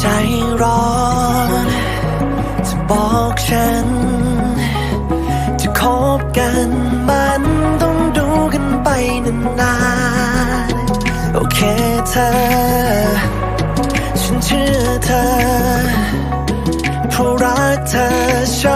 ใจร้อนจะบอกฉัน จะคบกันมันต้องดูกันไปนานๆโอเคเธอ ฉันเชื่อเธอเพราะรักเธอชอบ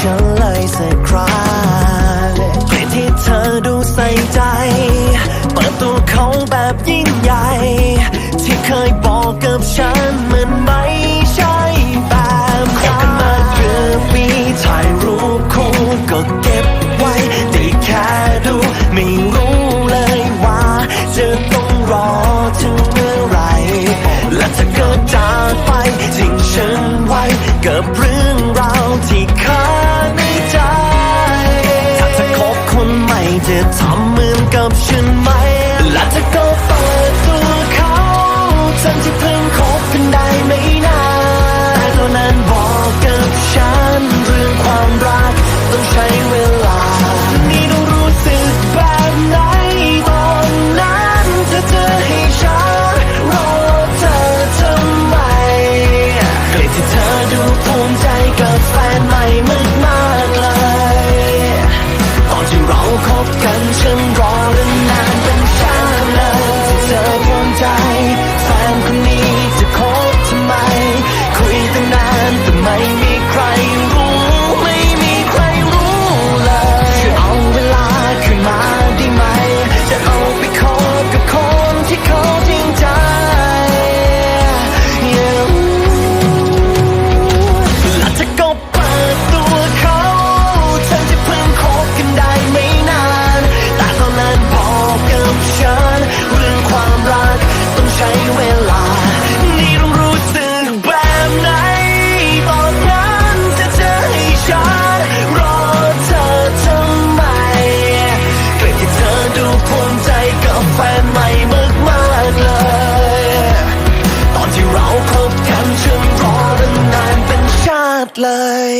ฉันเลยสักรั้เกลียที่เธอดูใส่ใจ เปิดตัวเขาแบบยิ่งใหญ่ ที่เคยบอกกับฉันมันไม่ใช่แบบนั้นมาเกือบปีถ่ายรูปคู่ก็เก็บไว้ได้แค่ดูไม่รู้เลยว่าจะต้องรอถึงเมื่อไร และจะเกิดจากไปทิ้งฉันไว้กับเรือ ดเลย